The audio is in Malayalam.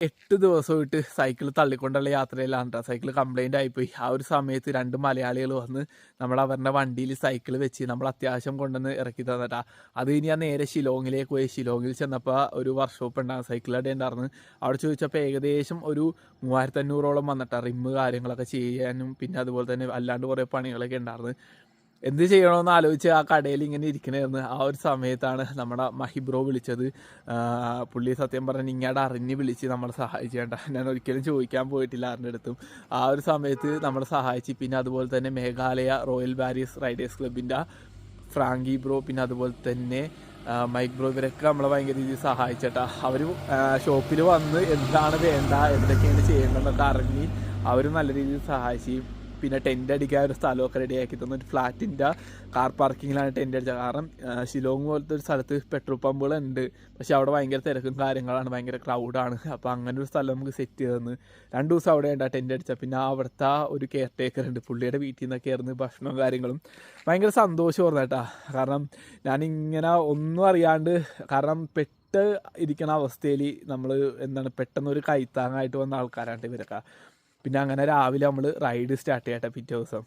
എട്ട് ദിവസമായിട്ട് സൈക്കിൾ തള്ളിക്കൊണ്ടുള്ള യാത്രയിലാണ് കേട്ടോ സൈക്കിൾ കംപ്ലൈന്റ് ആയിപ്പോയി. ആ ഒരു സമയത്ത് രണ്ട് മലയാളികൾ വന്ന് നമ്മൾ അവരുടെ വണ്ടിയിൽ സൈക്കിൾ വെച്ച് നമ്മൾ അത്യാവശ്യം കൊണ്ടുവന്ന് ഇറക്കി തന്നിട്ടാ അത് ഇനി ഞാൻ നേരെ ഷിലോങ്ങിലേക്ക് പോയി. ഷിലോങ്ങിൽ ചെന്നപ്പോൾ ഒരു വർക്ക്ഷോപ്പ് ഉണ്ടാകും സൈക്കിൾ അടി ഉണ്ടായിരുന്നു. അവിടെ ചോദിച്ചപ്പോൾ ഏകദേശം ഒരു മൂവായിരത്തഞ്ഞൂറോളം വന്നിട്ടാണ് വന്നിട്ടാ. റിമ്മ് കാര്യങ്ങളൊക്കെ ചെയ്യാനും പിന്നെ അതുപോലെ തന്നെ അല്ലാണ്ട് കുറേ പണികളൊക്കെ ഉണ്ടായിരുന്നു. എന്ത് ചെയ്യണമെന്ന് ആലോചിച്ച് ആ കടയിൽ ഇങ്ങനെ ഇരിക്കണമായിരുന്നു ആ ഒരു സമയത്താണ് നമ്മുടെ മഹിബ്രോ വിളിച്ചത്. പുള്ളി സത്യം പറഞ്ഞ് ഇങ്ങോട്ട് അറിഞ്ഞ് വിളിച്ച് നമ്മളെ സഹായിച്ചേണ്ട ഞാൻ ഒരിക്കലും ചോദിക്കാൻ പോയിട്ടില്ല ആരുടെ അടുത്തും. ആ ഒരു സമയത്ത് നമ്മളെ സഹായിച്ച് പിന്നെ അതുപോലെ തന്നെ മേഘാലയ റോയൽ ബാരീസ് റൈഡേഴ്സ് ക്ലബിന്റെ ഫ്രാങ്കി ബ്രോ പിന്നെ അതുപോലെ തന്നെ മൈക്ക് ബ്രോ ഇവരൊക്കെ നമ്മളെ ഭയങ്കര രീതിയിൽ സഹായിച്ചേട്ടാ. അവർ ഷോപ്പിൽ വന്ന് എന്താണ് വേണ്ട എന്തൊക്കെയാണ് ചെയ്യേണ്ടതെന്നൊക്കെ അറിഞ്ഞ് അവർ നല്ല രീതിയിൽ സഹായിച്ച്. പിന്നെ ടെന്റ് അടിക്കാൻ ഒരു സ്ഥലമൊക്കെ റെഡിയാക്കി തന്നു. ഒരു ഫ്ലാറ്റിന്റെ കാർ പാർക്കിങ്ങിലാണ് ടെന്റ് അടിച്ചത്. കാരണം ഷിലോങ് പോലത്തെ ഒരു സ്ഥലത്ത് പെട്രോൾ പമ്പുകളുണ്ട് പക്ഷേ അവിടെ ഭയങ്കര തിരക്കും കാര്യങ്ങളാണ്. ഭയങ്കര ക്രൗഡാണ് അപ്പോൾ അങ്ങനെ ഒരു സ്ഥലം നമുക്ക് സെറ്റ് ചെയ്ത് തന്ന്. രണ്ട് ദിവസം അവിടെ ഉണ്ടാ ടെന്റ് അടിച്ച പിന്നെ അവിടുത്തെ ഒരു കെയർ ടേക്കർ ഉണ്ട്. പുള്ളിയുടെ വീട്ടിൽ നിന്നൊക്കെ ആയിരുന്നു ഭക്ഷണവും കാര്യങ്ങളും. ഭയങ്കര സന്തോഷമായിരുന്നു കേട്ടാ. കാരണം ഞാനിങ്ങനെ ഒന്നും അറിയാണ്ട് കാരണം പെട്ട് ഇരിക്കണ അവസ്ഥയിൽ നമ്മൾ എന്താണ് പെട്ടെന്ന് ഒരു കൈത്താങ്ങായിട്ട് വന്ന ആൾക്കാരാണ് ഇവരൊക്കെ. പിന്നെ അങ്ങനെ രാവിലെ നമ്മൾ റൈഡ് സ്റ്റാർട്ട് ചെയ്യട്ടെ പിറ്റേ ദിവസം.